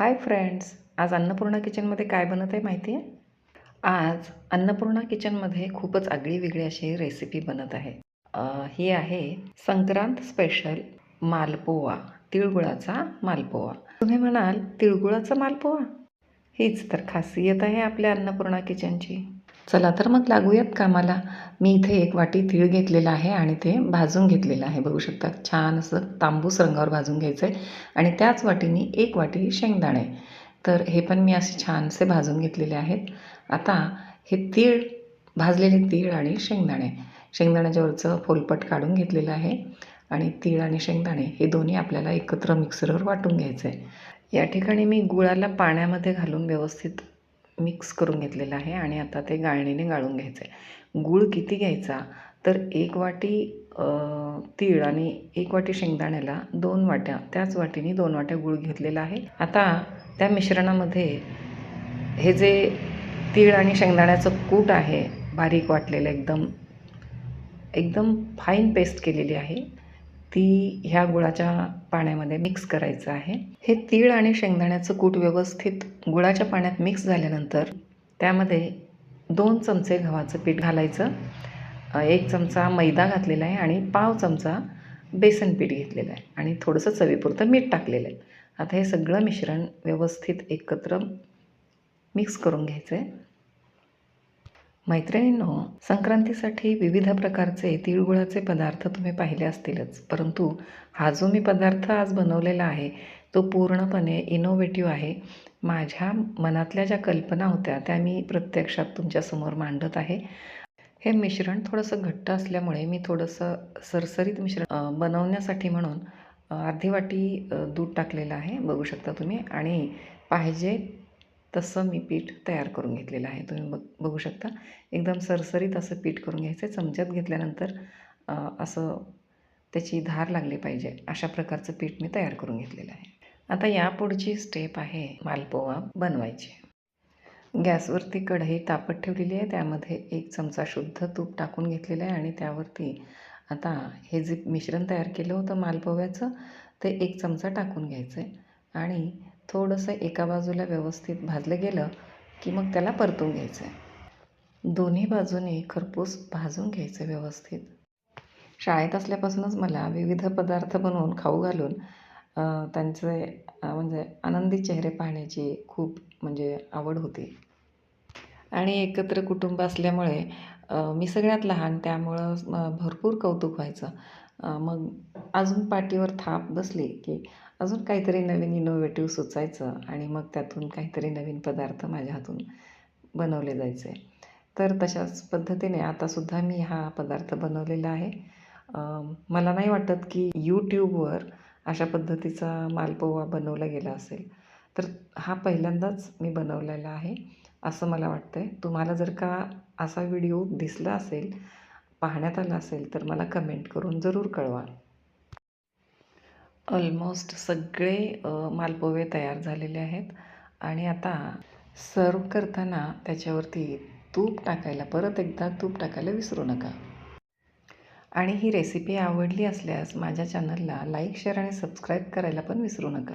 Hi friends आज अन्नपूर्णा किचनमध्ये काय बनत आहे माहिती आहे आज अन्नपूर्णा किचनमध्ये खूपच आगळी वेगळी अशी रेसिपी बनत आहे. ही आहे संक्रांत स्पेशल मालपोवा तिळगुळाचा मालपोवा. तुम्ही म्हणाल तिळगुळाचा मालपोवा? हीच तर खासियत आहे आपल्या अन्नपूर्णा किचनची. चला तर मग लागूयात कामाला. मी इथे एक वाटी तीळ घेतलेला आहे आणि ते भाजून घेतलेलं आहे. बघू शकता छान असं तांबूस रंगावर भाजून घ्यायचं आहे आणि त्याच वाटीने एक वाटी शेंगदाणे. तर हे पण मी असे छानसे भाजून घेतलेले आहेत. आता हे तीळ भाजलेले तीळ आणि शेंगदाणे. शेंगदाण्याच्या वरचं फोलपट काढून घेतलेलं आहे. आणि तीळ आणि शेंगदाणे हे दोन्ही आपल्याला एकत्र मिक्सरवर वाटून घ्यायचं आहे या ठिकाणी मी गुळाला पाण्यामध्ये घालून व्यवस्थित मिक्स करून घेतलेलं आहे आणि आता ते गाळणीने गाळून घ्यायचं आहे गूळ किती घ्यायचा? तर एक वाटी तीळ आणि एक वाटी शेंगदाण्याला दोन वाट्या त्याच वाटीने दोन वाट्या गूळ घेतलेला आहे. आता त्या मिश्रणामध्ये हे जे तीळ आणि शेंगदाण्याचं कूट आहे बारीक वाटलेलं एकदम एकदम फाईन पेस्ट केलेली आहे. ती ह्या गुळाच्या पाण्यामध्ये मिक्स करायचं आहे. हे तीळ आणि शेंगदाण्याचं कूट व्यवस्थित गुळाच्या पाण्यात मिक्स झाल्यानंतर त्यामध्ये दोन चमचे गव्हाचं पीठ घालायचं. एक चमचा मैदा घातलेला आहे आणि पाव चमचा बेसन पीठ घेतलेलं आहे. आणि थोडंसं चवीपुरतं मीठ टाकलेलं आहे. आता हे सगळं मिश्रण व्यवस्थित एकत्र मिक्स करून घ्यायचं आहे मैत्रिणींनो संक्रांतीसाठी विविध प्रकारचे तिळगुळाचे पदार्थ तुम्ही पाहिले असतीलच. परंतु हा जो मी पदार्थ आज बनवलेला आहे तो पूर्णपणे इनोव्हेटिव्ह आहे. माझ्या मनातल्या ज्या कल्पना होत्या त्या मी प्रत्यक्षात तुमच्यासमोर मांडत आहे. हे मिश्रण थोडंसं घट्ट असल्यामुळे मी थोडंसं सरसरीत मिश्रण बनवण्यासाठी म्हणून अर्धी वाटी दूध टाकलेलं आहे बघू शकता तुम्ही. आणि पाहिजे तसं मी पीठ तयार करून घेतलेलं आहे. तुम्ही बघ बघू शकता. एकदम सरसरीत असं पीठ करून घ्यायचं आहे. चमच्यात घेतल्यानंतर असं त्याची धार लागली पाहिजे. अशा प्रकारचं पीठ मी तयार करून घेतलेलं आहे. आता यापुढची स्टेप आहे मालपोवा बनवायची. गॅसवरती कढई तापत ठेवलेली आहे. त्यामध्ये एक चमचा शुद्ध तूप टाकून घेतलेलं आहे आणि त्यावरती आता हे जे मिश्रण तयार केलं होतं मालपोव्याचं ते एक चमचा टाकून घ्यायचं आहे. आणि थोडंसं एका बाजूला व्यवस्थित भाजलं गेलं की मग त्याला परतून घ्यायचं आहे. दोन्ही बाजूने खरपूस भाजून घ्यायचं व्यवस्थित. शाळेत असल्यापासूनच मला विविध पदार्थ बनवून खाऊ घालून त्यांचे म्हणजे आनंदी चेहरे पाहण्याची खूप म्हणजे आवड होती. आणि एकत्र कुटुंब असल्यामुळे मी सगळ्यात लहान त्यामुळं भरपूर कौतुक व्हायचं. मग अजून पाठीवर थाप बसली की अजून काहीतरी नवीन इनोव्हेटिव्ह सुचायचं आणि मग त्यातून काहीतरी नवीन पदार्थ माझ्या हातून बनवले जायचे. तर तशाच पद्धतीने आतासुद्धा मी हा पदार्थ बनवलेला आहे. मला नाही वाटत की यूट्यूबवर अशा पद्धतीचा मालपोवा बनवला गेला असेल. तर हा पहिल्यांदाच मी बनवलेला आहे असं मला वाटतं आहे तुम्हाला जर का असा व्हिडिओ दिसला असेल पाहण्यात आला असेल तर मला कमेंट करून जरूर कळवा. ऑलमोस्ट सगळे मालपोवे तयार झालेले आहेत. आणि आता सर्व करताना त्याच्यावरती तूप टाकायला परत एकदा तूप टाकायला विसरू नका. आणि ही रेसिपी आवडली असल्यास माझ्या चॅनलला लाईक शेअर आणि सबस्क्राईब करायला पण विसरू नका.